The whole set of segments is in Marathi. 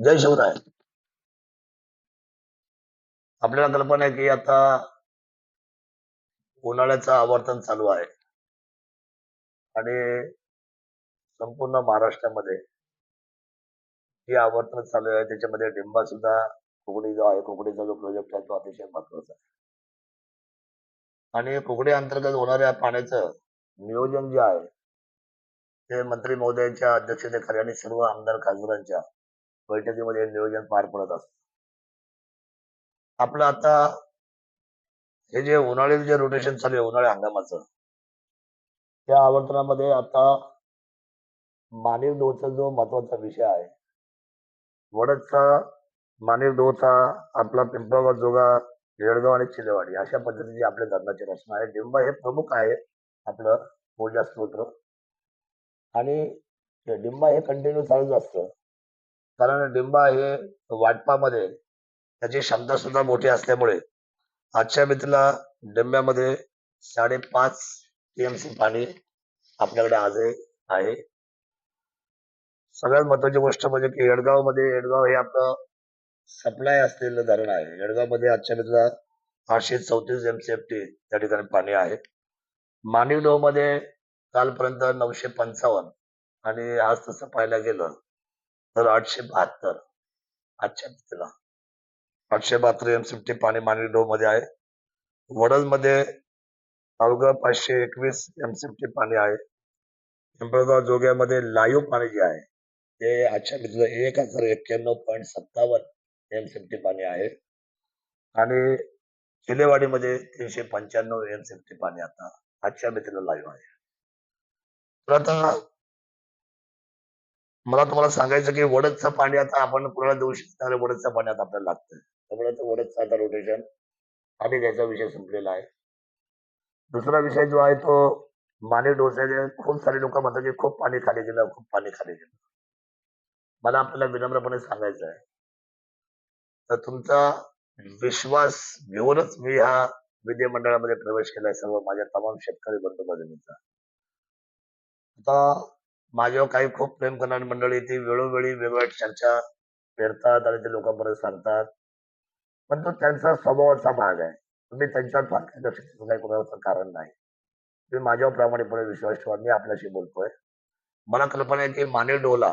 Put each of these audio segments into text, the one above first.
जय शिवराय आपल्याला कल्पना आहे की आता उन्हाळ्याचं आवर्तन चालू आहे. आणि संपूर्ण महाराष्ट्रामध्ये जे आवर्तन चालू आहे त्याच्यामध्ये डिंबा सुद्धा कोकणी जो आहे. कोकणीचा जो प्रोजेक्ट आहे तो अतिशय महत्त्वाचा आहे. आणि कोकणी अंतर्गत होणाऱ्या पाण्याचं नियोजन जे आहे ते मंत्री महोदयांच्या अध्यक्षतेखाली आणि सर्व आमदार खासदारांच्या बैठकीमध्ये नियोजन पार पडत असत. आपलं आता हे जे उन्हाळी जे रोटेशन चालू आहे हंगामाचं त्या आवर्तनामध्ये आता मानीव डोचा जो महत्त्वाचा विषय आहे वडदचा मानीव डोचा आपला पिंपळगाव जोगा येळगाव आणि चिलेवाडी अशा पद्धतीची आपल्या धरणाची रचना आहे. डिंबा हे प्रमुख आहे आपलं ऊर्जा स्त्रोत आणि डिंबा हे कंटिन्यू चालूच असतं. कारण डिंबा हे वाटपामध्ये त्याची क्षमता सुद्धा मोठी असल्यामुळे आजच्या मितीला डिंब्यामध्ये साडेपाच टीएमसी पाणी आपल्याकडे आजही आहे. सगळ्यात महत्वाची गोष्ट म्हणजे की येडगावमध्ये येडगाव हे आपलं सप्लाय असलेलं धरण आहे. येडगावमध्ये आजच्या मितीला आठशे चौतीस एम टी त्या ठिकाणी पाणी आहे. मानिवमध्ये कालपर्यंत नऊशे पंचावन्न आणि आज तसं पाहायला गेलं तर आठशे बहात्तर. आजच्या मितीला आठशे बहात्तर एमसीएफटी पाणी मानिवडो मध्ये आहे. वडलमध्ये अवघं पाचशे एकवीस एमसीएफटी पाणी आहे. पिंपळगाव जोग्यामध्ये लाईव्ह पाणी जे आहे ते आजच्या मित्र एक हजार एक्क्याण्णव पॉईंट सत्तावन्न एमसीएफटी पाणी आहे. आणि चिलेवाडीमध्ये तीनशे पंच्याण्णव एमसीएफटी पाणी आता आजच्या मित्र लाईव्ह आहे. तर आता मला तुम्हाला सांगायचं की वडदचं पाणी आता आपण कुणाला देऊ शकणार वडदचं पाणी आता आपल्याला लागतं त्यामुळे आता वडदचं आता रोटेशन आणि त्याचा विषय संपलेला आहे. दुसरा विषय जो आहे तो माने डोसाचे खूप सारे लोक म्हणतात की खूप पाणी खाली गेलं खूप पाणी खाली गेलं. मला आपल्याला विनम्रपणे सांगायचं आहे. तर तुमचा विश्वास घेऊनच मी ह्या विधिमंडळामध्ये प्रवेश केलाय सर्व माझ्या तमाम शेतकरी बंधू भगिनींचा आता माझ्यावर काही खूप प्रेम करणारी मंडळी ती वेळोवेळी वेगवेगळ्या चर्चा पेरतात आणि ते लोकांपर्यंत सांगतात. पण तो त्यांचा स्वभावाचा भाग आहे. तुम्ही त्यांच्यावर फारकत लक्ष काही कोणाचं कारण नाही. तुम्ही माझ्यावर प्रामाणिकपणे विश्वास ठेवा मी आपल्याशी बोलतोय. मला कल्पना आहे की माने डोला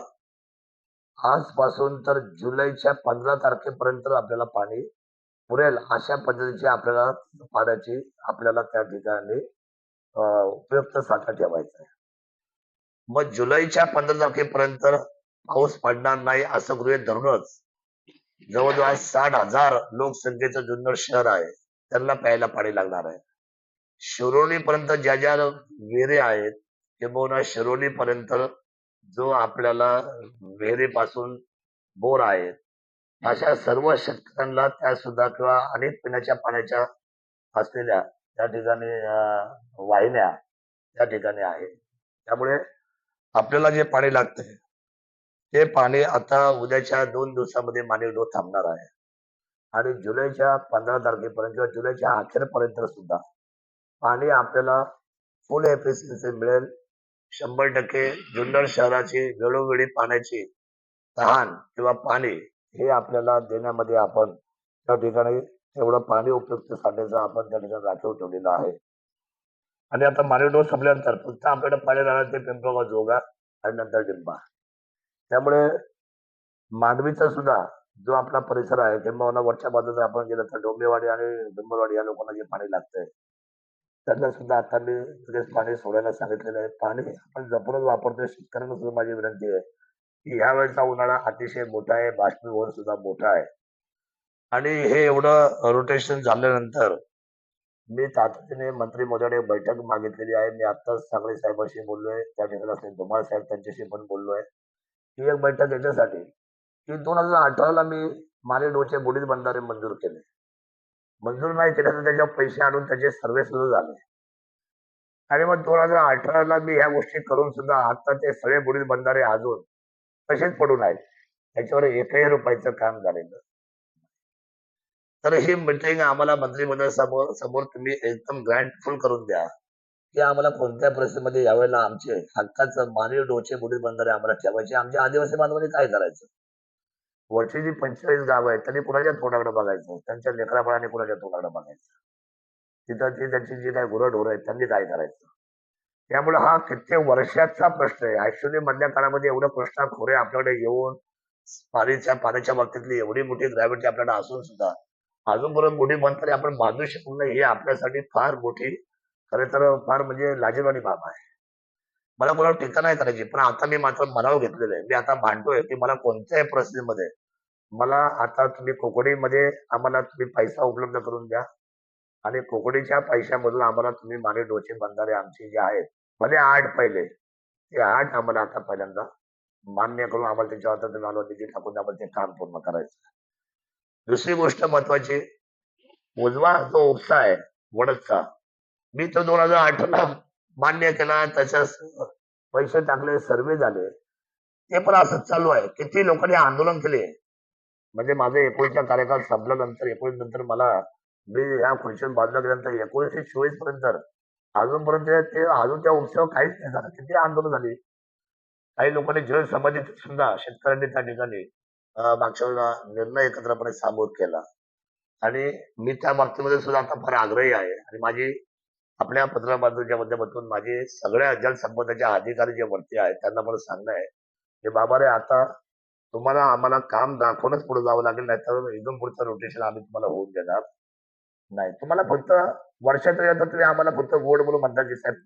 आजपासून तर जुलैच्या पंधरा तारखेपर्यंत आपल्याला पाणी पुरेल अशा पद्धतीची आपल्याला पाण्याची आपल्याला त्या ठिकाणी उपयुक्त साठा ठेवायचा आहे. मग जुलैच्या पंधरा तारखेपर्यंत पाऊस पडणार नाही असं गृहित धरूनच जवळजवळ साठ हजार लोकसंख्येचं जुन्नर शहर आहे. त्यांना प्यायला पाणी लागणार आहे. शिरोली पर्यंत ज्या ज्या विहिरी आहेत किंबहुना शिरोली पर्यंत जो आपल्याला विहिरीपासून बोर आहेत अशा सर्व शेतकऱ्यांना त्या सुद्धा किंवा अनेक पिण्याच्या पाण्याच्या असलेल्या त्या ठिकाणी वाहिन्या त्या ठिकाणी आहे त्यामुळे आपल्याला जे पाणी लागतंय ते पाणी आता उद्याच्या दोन दिवसामध्ये मानिवडो थांबणार आहे. आणि जुलैच्या पंधरा तारखेपर्यंत किंवा जुलैच्या अखेरपर्यंत सुद्धा पाणी आपल्याला फुल एफिशियन्सी मिळेल. शंभर टक्के जुन्नर शहराची वेळोवेळी पाण्याची तहान किंवा पाणी हे आपल्याला देण्यामध्ये आपण त्या ठिकाणी तेवढं पाणी उपयुक्त साठ्याचं आपण त्या ठिकाणी राखीव ठेवलेलं आहे. आणि आता मानिवडो संपल्यानंतर फक्त आपल्याकडे पाणी राहणार ते पिंपळगाव जोगा आणि नंतर डिंबा त्यामुळे मांडवीचा सुद्धा जो आपला परिसर आहे किंवा वरच्या बाजूला आपण गेलं तर डोंबेवाडी आणि डुंबरवाडी या लोकांना जे पाणी लागतंय त्यांना सुद्धा आता मी लगेच पाणी सोडायला सांगितलेलं आहे. पाणी आपण जपूनच वापरतोय. शेतकऱ्यांना सुद्धा माझी विनंती आहे की ह्या वेळचा उन्हाळा अतिशय मोठा आहे. बाष्पीभवन सुद्धा मोठा आहे. आणि हे एवढं रोटेशन झाल्यानंतर मी तातडीने मंत्री महोदयाने बैठक मागितलेली आहे. मी आत्ताच सांगळे साहेबांशी बोललोय. त्या ठिकाणी धुमाळ साहेब त्यांच्याशी पण बोललोय. ही एक बैठक याच्यासाठी की दोन हजार अठराला मी माले डोचे बुडीत बंधारे मंजूर केले. मंजूर नाही केले तर त्याच्यावर पैसे आणून त्याचे सर्वे सुरू झाले. आणि मग दोन हजार अठराला मी ह्या गोष्टी करून सुद्धा आता ते सगळे बुडीत बंधारे अजून तसेच पडून आहेत. त्याच्यावर एकही रुपयाचं काम झालेलं तर हे मिटिंग आम्हाला मंत्रिमंडळ समोर समोर तुम्ही एकदम ग्रँडफुल करून द्या. की आम्हाला कोणत्या परिस्थितीमध्ये यावेळेला आमचे हक्काचं मानवी डोचे बुडीत बंधारे आम्हाला ठेवायचे आमच्या आदिवासी बांधवांनी काय करायचं? वरची जी पंचेचाळीस गाव आहेत त्यांनी कुणाच्या तोंडाकडे बघायचं? त्यांच्या लेकरापणाने कुणाच्या तोंडाकडे बघायचं? तिथं ती त्यांची जी काही गुरंढोरं आहेत त्यांनी काय करायचं? त्यामुळे हा कित्येक वर्षाचा प्रश्न आहे. ऍक्च्युली मधल्या काळामध्ये एवढं प्रश्न खोरे आपल्याकडे येऊन पाणीच्या पाण्याच्या बाबतीतली एवढी मोठी ग्रॅव्हिटी आपल्याला असून सुद्धा अजूनपर्यंत मोठी बंद आपण बांधू शकलो नाही हे आपल्यासाठी फार मोठी खरे तर फार म्हणजे लाजीरवाणी बाब आहे. मला कोणावर टीका नाही करायची पण आता मी मात्र मनावर घेतलेलं आहे. मी आता भांडतोय की मला कोणत्याही परिस्थितीमध्ये मला आता तुम्ही कोकणीमध्ये आम्हाला तुम्ही पैसा उपलब्ध करून द्या. आणि कोकणीच्या पैशामधून आम्हाला तुम्ही माने डोचे बंधारे आमचे जे आहेत भले आठ पहिले ते आठ आम्हाला आता पहिल्यांदा मान्य करून आम्हाला त्याच्यावर तुम्ही आम्हाला निधी टाकून आम्हाला ते काम पूर्ण करायचं. दुसरी गोष्ट महत्वाची. उजवा जो उपसा आहे वडदचा. मी तो दोन हजार आठला मान्य केला त्याच्या पैसे टाकले सर्वे झाले. ते पण असंच चालू आहे. किती लोकांनी आंदोलन केले. म्हणजे माझं एकोणीसचा कार्यकाळ संपल्यानंतर एकोणीस नंतर मला मी या खुर्चीवर बाजूला गेल्यानंतर एकोणीसशे चोवीसपर्यंत अजूनपर्यंत ते अजून त्या उत्सव काहीच नाही झालं. किती आंदोलन झाली. काही लोकांनी जीवन संबंधित सुद्धा शेतकऱ्यांनी त्या ठिकाणी मागच्या वेळेला निर्णय एकत्रपणे सामोर केला. आणि मी त्या बाबतीमध्ये सुद्धा आता फार आग्रही आहे. आणि माझी आपल्या पत्रबांधूच्या माध्यमातून माझे सगळ्या जलसंपदाच्या अधिकारी जे वरती आहेत त्यांना मला सांगणं आहे की बाबा रे आता तुम्हाला आम्हाला काम दाखवूनच पुढे जावं लागेल नाही तर एकदम पुढचं रोटेशन आम्ही तुम्हाला होऊन देणार नाही. तुम्हाला फक्त वर्षात आता तुम्ही आम्हाला फक्त गोड बोलून म्हणता की साहेब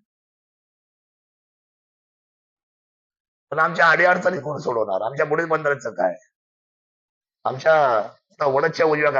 पण आमच्या अडीअडचणी कोण सोडवणार? आमच्या पुढील बंदराचं काय? அம்சா நான் உழைச்ச உயிரை